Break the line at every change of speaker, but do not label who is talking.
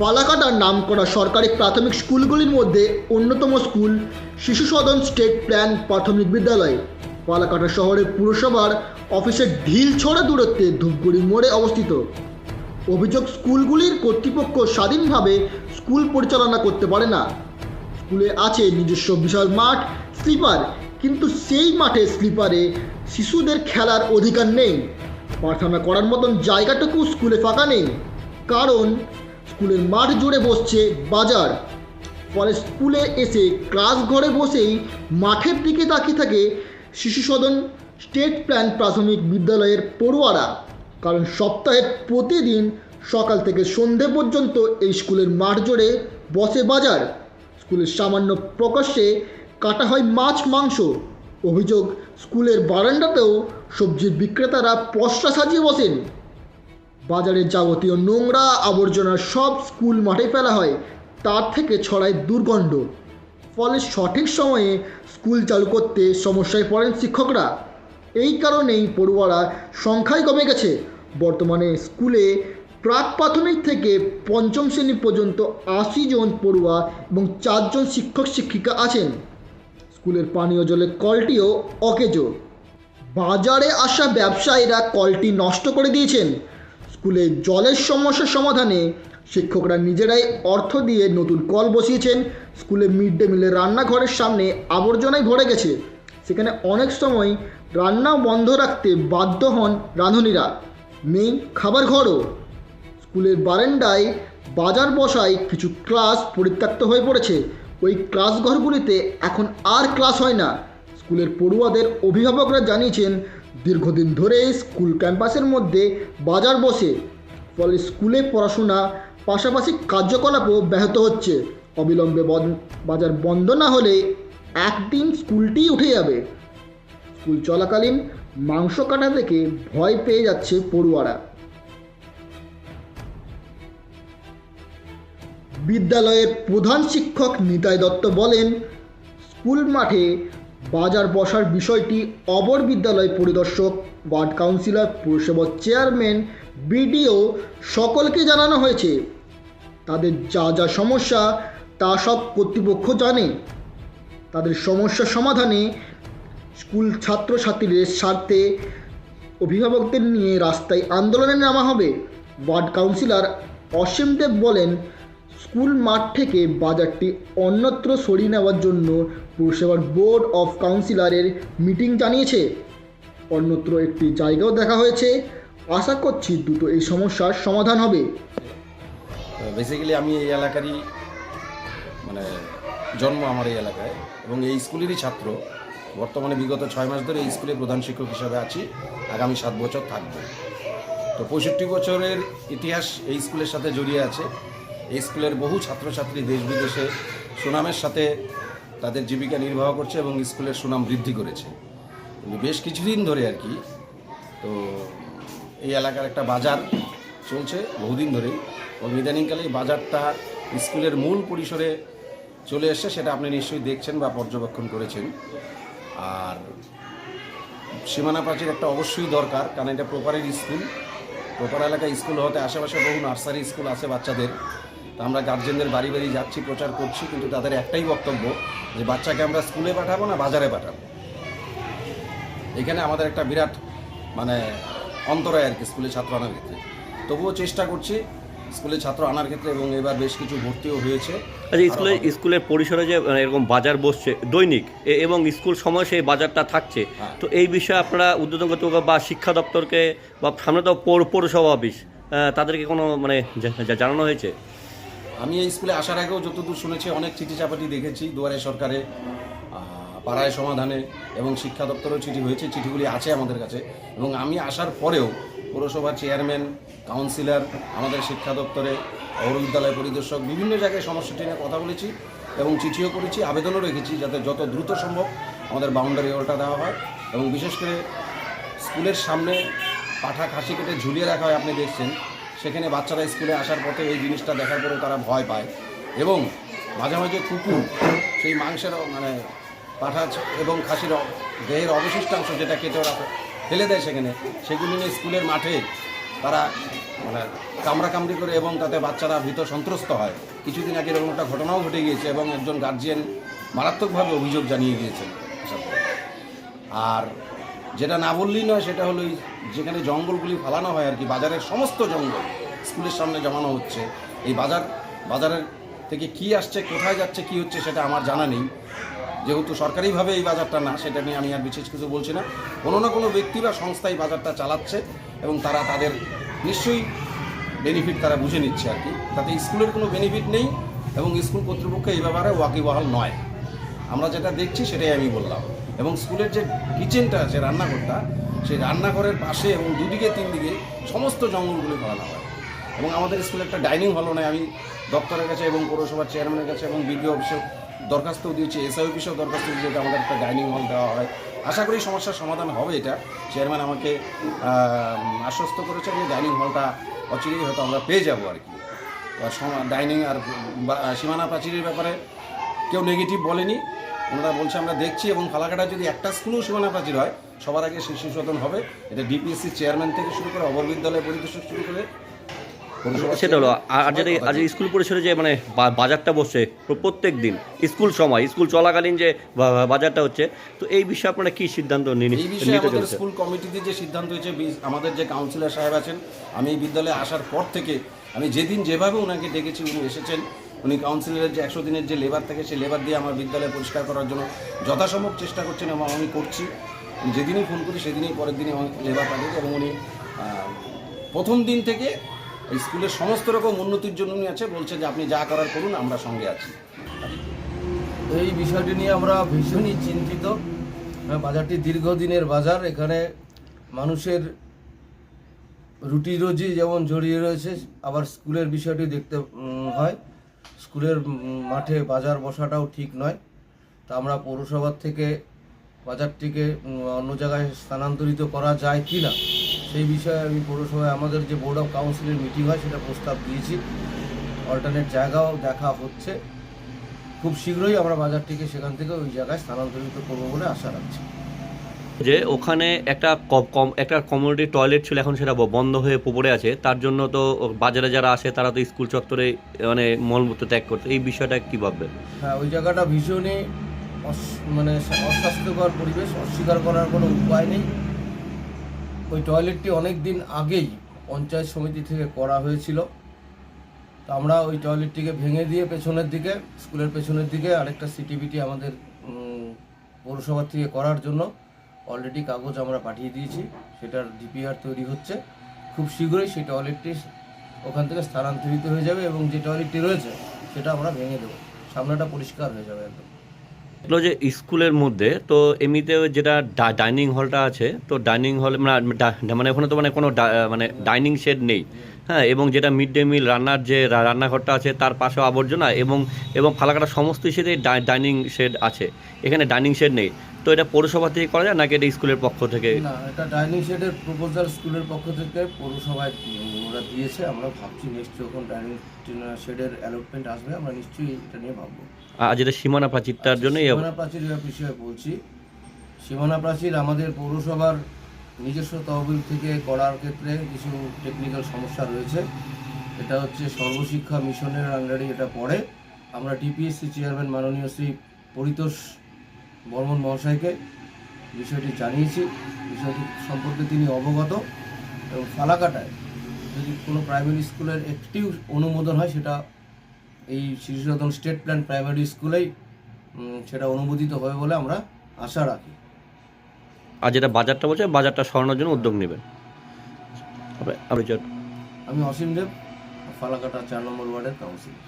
ফালাকাটার নাম করা সরকারি প্রাথমিক স্কুলগুলির মধ্যে অন্যতম স্কুল শিশু সদন স্টেট প্ল্যান প্রাথমিক বিদ্যালয়। ফালাকাটা শহরের পুরসভার অফিসের ঢিল ছড়া দূরত্বে ধূপগুড়ি মোড়ে অবস্থিত। অভিযোগ স্কুলগুলির কর্তৃপক্ষ স্বাধীনভাবে স্কুল পরিচালনা করতে পারে না। স্কুলে আছে নিজস্ব বিশাল মাঠ, স্লিপার, কিন্তু সেই মাঠে স্লিপারে শিশুদের খেলার অধিকার নেই। প্রার্থনা করার মতন জায়গাটুকু স্কুলে ফাঁকা নেই। কারণ স্কুলের মাঠ জুড়ে বসছে বাজার। ফলে স্কুলে এসে ক্লাস ঘরে বসেই মাঠের দিকে তাকিয়ে থাকে শিশু সদন স্টেট প্ল্যান প্রাথমিক বিদ্যালয়ের পড়ুয়ারা। কারণ সপ্তাহে প্রতিদিন সকাল থেকে সন্ধে পর্যন্ত এই স্কুলের মাঠ জুড়ে বসে বাজার। স্কুলের সামান্য প্রকাশ্যে কাটা হয় মাছ, মাংস। অভিযোগ, স্কুলের বারান্দাতেও সবজির বিক্রেতারা পসরা সাজিয়ে বসেন। বাজারের যাবতীয় নোংরা আবর্জনা সব স্কুল মাঠে ফেলা হয়। তার থেকে ছড়ায় দুর্গন্ধ। ফলে সঠিক সময়ে স্কুল চালু করতে সমস্যায় পড়েন শিক্ষকরা। এই কারণেই পড়ুয়ারা সংখ্যায় কমে গেছে। বর্তমানে স্কুলে প্রাক প্রাথমিক থেকে পঞ্চম শ্রেণি পর্যন্ত আশি জন পড়ুয়া এবং চারজন শিক্ষক শিক্ষিকা আছেন। স্কুলের পানীয় জলের কলটিও অকেজো। বাজারে আসা ব্যবসায়ীরা কলটি নষ্ট করে দিয়েছেন। স্কুলে জলের সমস্যার সমাধানে শিক্ষকরা নিজেরাই অর্থ দিয়ে নতুন কল বসিয়েছেন। স্কুলে মিড ডে মিলের রান্নাঘরের সামনে আবর্জনায় ভরে গেছে। সেখানে অনেক সময় রান্না বন্ধ রাখতে বাধ্য হন রাঁধুনিরা। নেই খাবার ঘরও। স্কুলের বারান্দায় বাজার বসায় কিছু ক্লাস পরিত্যক্ত হয়ে পড়েছে। ওই ক্লাস ঘরগুলিতে এখন আর ক্লাস হয় না। স্কুলের পড়ুয়াদের অভিভাবকরা জানিয়েছেন দীর্ঘদিন ধরে স্কুল ক্যাম্পাসের মধ্যে বাজার বসে, ফলে স্কুলে পড়াশোনা পাশাপাশি কার্যকলাপও ব্যাহত হচ্ছে। অবিলম্বে বাজার বন্ধ না হলে একদিন স্কুলটি উঠে যাবে। স্কুল চলাকালীন মাংস কাটা থেকে ভয় পেয়ে যাচ্ছে পড়ুয়ারা। বিদ্যালয়ের প্রধান শিক্ষক নিতাই দত্ত বলেন, স্কুল মাঠে বাজার বসার বিষয়টি অবর বিদ্যালয় পরিদর্শক, ওয়ার্ড কাউন্সিলর পুরসভার চেয়ারম্যান, বিডিও সকলকে জানানো হয়েছে। তাদের যা যা সমস্যা তা সব কর্তৃপক্ষ জানে। তাদের সমস্যা সমাধানে স্কুল ছাত্রছাত্রীদের স্বার্থে অভিভাবকদের নিয়ে রাস্তায় আন্দোলনে নামা হবে। ওয়ার্ড কাউন্সিলর অসীম দেব বলেন স্কুল মাঠ থেকে বাজারটি অন্যত্র সরিয়ে নেওয়ার জন্য পুরসভার বোর্ড অফ কাউন্সিলরের মিটিং জানিয়েছে। অন্যত্র একটি জায়গাও দেখা হয়েছে। আশা করছি দ্রুত এই সমস্যার সমাধান হবে।
বেসিক্যালি আমি এই এলাকারই মানে জন্ম আমার এই এলাকায় এবং এই স্কুলেরই ছাত্র। বর্তমানে বিগত ছয় মাস ধরে এই স্কুলে প্রধান শিক্ষক হিসাবে আছি। আগামী সাত বছর থাকব। তো পঁয়ষট্টি বছরের ইতিহাস এই স্কুলের সাথে জড়িয়ে আছে। এই স্কুলের বহু ছাত্রছাত্রী দেশ বিদেশে সুনামের সাথে তাদের জীবিকা নির্বাহ করছে এবং স্কুলের সুনাম বৃদ্ধি করেছে। বেশ কিছুদিন ধরে আর কি, তো এই এলাকার একটা বাজার চলছে বহুদিন ধরেই। এবং ইদানিংকালে এই বাজারটা স্কুলের মূল পরিসরে চলে এসছে, সেটা আপনি নিশ্চয়ই দেখছেন বা পর্যবেক্ষণ করেছেন। আর সীমানা প্রাচীর একটা অবশ্যই দরকার, কারণ এটা প্রপারের স্কুল। প্রপার এলাকায় স্কুল হতে আশেপাশে বহু নার্সারি স্কুল আছে বাচ্চাদের। তো আমরা গার্জেনদের বাড়ি বাড়ি যাচ্ছি প্রচার করছি কিন্তু তাদের একটাই বক্তব্য যে বাচ্চাকে আমরা স্কুলে পাঠাবো না বাজারে পাঠাবো। এখানে আমাদের একটা বিরাট মানে অন্তরায় আর কি স্কুলে ছাত্র আনার ক্ষেত্রে। তবুও চেষ্টা করছি স্কুলে ছাত্র আনার ক্ষেত্রে এবং এবার বেশ কিছু ভর্তিও হয়েছে।
আচ্ছা স্কুলে স্কুলের পরিসরে যে মানে এরকম বাজার বসছে দৈনিক এ- এবং স্কুল সময় সেই বাজারটা থাকছে
হ্যাঁ।
তো এই বিষয়ে আপনারা কর্তৃপক্ষ বা শিক্ষা দপ্তরকে বা সামনে তো পৌর পৌরসভা অফিস তাদেরকে কোনো মানে জানানো হয়েছে?
আমি এই স্কুলে আসার আগেও যতদূর শুনেছি, অনেক চিঠি চাপাটি দেখেছি, দুয়ারে সরকারে পাড়ায় সমাধানে এবং শিক্ষা দপ্তরেও চিঠি হয়েছে, চিঠিগুলি আছে আমাদের কাছে। এবং আমি আসার পরেও পৌরসভার চেয়ারম্যান, কাউন্সিলর, আমাদের শিক্ষা দপ্তরে বিদ্যালয় পরিদর্শক, বিভিন্ন জায়গায় সমস্যাটি নিয়ে কথা বলেছি এবং চিঠিও করেছি, আবেদনও রেখেছি যাতে যত দ্রুত সম্ভব আমাদের বাউন্ডারি ওয়ালটা দেওয়া হয়। এবং বিশেষ করে স্কুলের সামনে পাঠা খাসি কেটে ঝুলিয়ে রাখা হয়, আপনি দেখছেন। সেখানে বাচ্চারা স্কুলে আসার পথে এই জিনিসটা দেখার পরেও তারা ভয় পায়। এবং মাঝে মাঝে কুকুর, সেই মাংসের মানে পাঠা এবং খাসির দেহের অবশিষ্টাংশ যেটা কেটে ওরা ফেলে দেয় সেখানে, সেগুলি নিয়ে স্কুলের মাঠে তারা মানে কামড়াকামড়ি করে এবং তাতে বাচ্চারা ভীত সন্ত্রস্ত হয়। কিছুদিন আগে এরকম একটা ঘটনাও ঘটে গিয়েছে এবং একজন গার্জিয়ান মারাত্মকভাবে অভিযোগ জানিয়ে গিয়েছেন আর যেটা না বললেই নয়, সেটা হলো যেখানে জঙ্গলগুলি ফালানো হয় আর কি, বাজারের সমস্ত জঙ্গল স্কুলের সামনে জমানো হচ্ছে। এই বাজার, বাজারের থেকে কি আসছে, কোথায় যাচ্ছে, কি হচ্ছে সেটা আমার জানা নেই। যেহেতু সরকারিভাবে এই বাজারটা না, সেটা নিয়ে আমি আর বিশেষ কিছু বলছি না। কোনো না কোনো ব্যক্তি বা সংস্থা এই বাজারটা চালাচ্ছে এবং তারা তাদের নিশ্চয়ই বেনিফিট তারা বুঝে নিচ্ছে আর কি। তাতে স্কুলের কোনো বেনিফিট নেই এবং স্কুল কর্তৃপক্ষ এই ব্যাপারে ওয়াকিবহাল নয়। আমরা যেটা দেখছি সেটাই আমি বললাম। এবং স্কুলের যে কিচেনটা আছে রান্নাঘরটা, সেই রান্নাঘরের পাশে এবং দুদিকে তিন দিকে সমস্ত জঙ্গলগুলি ফেলানো হয়। এবং আমাদের স্কুলে একটা ডাইনিং হলও নেই, আমি দপ্তরের কাছে এবং পৌরসভার চেয়ারম্যানের কাছে এবং বিডিও অফিসেও দরখাস্ত দিয়েছি, এসআই অফিসেও দরখাস্ত দিয়েছি আমাদের একটা ডাইনিং হল দেওয়া হয়। আশা করি সমস্যার সমাধান হবে এটা। চেয়ারম্যান আমাকে আশ্বস্ত করেছে যে ডাইনিং হলটা অচিরেই হয়তো আমরা পেয়ে যাব আর কি। ডাইনিং আর সীমানা প্রাচীরের ব্যাপারে কেউ নেগেটিভ বলেনি। ওনারা বলছে আমরা দেখছি এবং ফালাকাটা যদি একটা স্কুলও সীমানা প্রাচীর হয় সবার আগে শিশু সদন হবে। এটা ডিপিএসসি চেয়ারম্যান থেকে শুরু করে অবর বিদ্যালয় পরিদর্শক শুরু করে
সেটা হলো আর- আর
সবাই
আজ স্কুল পরিসরে যে মানে বাজারটা বসছে প্র- প্রত্যেক দিন স্কুল সময় স্কুল চলাকালীন যে বাজারটা হচ্ছে তো এই বিষয়ে আপনারা কি সিদ্ধান্ত নিন
এই বিষয়ে আমাদের স্কুল কমিটিতে যে সিদ্ধান্ত হয়েছে আমাদের যে কাউন্সিলর সাহেব আছেন আমি এই বিদ্যালয়ে আসার পর থেকে আমি যেদিন যেভাবে ওনাকে ডেকেছি উনি এসেছেন। উনি কাউন্সিলরের যে একশো দিনের যে লেবার থাকে, সেই লেবার দিয়ে আমার বিদ্যালয় পরিষ্কার করার জন্য যথাসম্ভব চেষ্টা করছেন এবং আমি করছি। যেদিনই ফোন করি, সেদিনই পরের দিনই আমার লেবার পাঠিয়েছি এবং উনি প্রথম দিন থেকে স্কুলের সমস্ত রকম উন্নতির জন্য উনি আছে, বলছে যে আপনি যা করার করুন, আমরা সঙ্গে আছি।
এই বিষয়টি নিয়ে আমরা ভীষণই চিন্তিত। বাজারটি দীর্ঘদিনের বাজার, এখানে মানুষের রুটি রুজি যেমন জড়িয়ে রয়েছে, আবার স্কুলের বিষয়টি দেখতে হয়। স্কুলের মাঠে বাজার বসাটাও ঠিক নয়। তা আমরা পৌরসভার থেকে বাজারটিকে অন্য জায়গায় স্থানান্তরিত করা যায় কি না, সেই বিষয়ে আমি পৌরসভায় আমাদের যে বোর্ড অফ কাউন্সিলের মিটিং হয় সেটা প্রস্তাব দিয়েছি। অল্টারনেট জায়গাও দেখা হচ্ছে। খুব শীঘ্রই আমরা বাজারটিকে সেখান থেকে ওই জায়গায় স্থানান্তরিত করব বলে আশা রাখছি।
যে ওখানে একটা কম একটা কমিউনিটি টয়লেট ছিল এখন সেটা বন্ধ হয়ে পড়ে আছে। তার জন্য তো বাজারে যারা আসে তারা তো স্কুল চত্বরে মানে মলমূত্র ত্যাগ করতে। এই বিষয়টা কি ভাববেন?
হ্যাঁ ওই জায়গাটা ভীষণই মানে অস্বাস্থ্যকর পরিবেশ অস্বীকার করার কোনো উপায় নেই। ওই টয়লেটটি অনেক দিন আগেই পঞ্চায়েত সমিতি থেকে করা হয়েছিল। তো আমরা ওই টয়লেটটিকে ভেঙে দিয়ে পেছনের দিকে স্কুলের পেছনের দিকে আরেকটা সিটিভিটি আমাদের উম, পৌরসভার থেকে করার জন্য অলরেডি কাগজ আমরা পাঠিয়ে দিয়েছি, সেটার ডিপিআর তৈরি হচ্ছে। খুব শীঘ্রই সেই টয়লেটটি ওখান থেকে স্থানান্তরিত হয়ে যাবে এবং যে টয়লেটটি রয়েছে, সেটা আমরা ভেঙে দেবো। সামনেটা পরিষ্কার হয়ে যাবে একদম।
এগুলো যে স্কুলের মধ্যে, তো এমনিতে যেটা ডাইনিং হলটা আছে, তো ডাইনিং হল মানে মানে ওখানে তো মানে কোনো মানে ডাইনিং শেড নেই। হ্যাঁ এবং যেটা মিড ডে মিল রান্নার যে রান্নাঘরটা আছে, তার পাশেও আবর্জনা এবং এবং ফালাকাটা সমস্ত সেটাই ডাইনিং শেড আছে। এখানে ডাইনিং শেড নেই। তো এটা পৌরসভা থেকে করা যায় নাকি এটা স্কুলের পক্ষ থেকে?
না এটা ডাইনিং শেডের প্রপোজাল স্কুলের পক্ষ থেকে পৌরসভায় ওরা দিয়েছে। আমরা ভাবছি নেক্সট যখন ডাইনিং শেডের অ্যালটমেন্ট আসবে আমরা নিশ্চয়ই এটা নিয়ে ভাববো।
আর যেটা সীমানা প্রাচীরটার জন্যই
সীমানা প্রাচীর বিষয়ে বলছি। সীমানা প্রাচীর আমাদের পৌরসভার নিজস্ব তহবিল থেকে করার ক্ষেত্রে কিছু টেকনিক্যাল সমস্যা রয়েছে। এটা হচ্ছে সর্বশিক্ষা মিশনের আন্ডারে এটা পড়ে। আমরা ডিপিএসসি চেয়ারম্যান মাননীয় শ্রী পরিতোষ বর্মন মহাশয়কে বিষয়টি জানিয়েছি বিষয়টি সম্পর্কে তিনি অবগত এবং ফালাকাটায় যদি কোনো প্রাইমারি স্কুলের একটি অনুমোদন হয় সেটা এই শিশু স্টেট প্ল্যান প্রাইমারি স্কুলেই সেটা অনুমোদিত হবে বলে আমরা আশা রাখি।
আর যেটা বাজারটা বলছে বাজারটা সরানোর জন্য উদ্যোগ নেবেন
আমি অসীম দেব ফালাকাটা চার নম্বর ওয়ার্ডের কাউন্সিলর।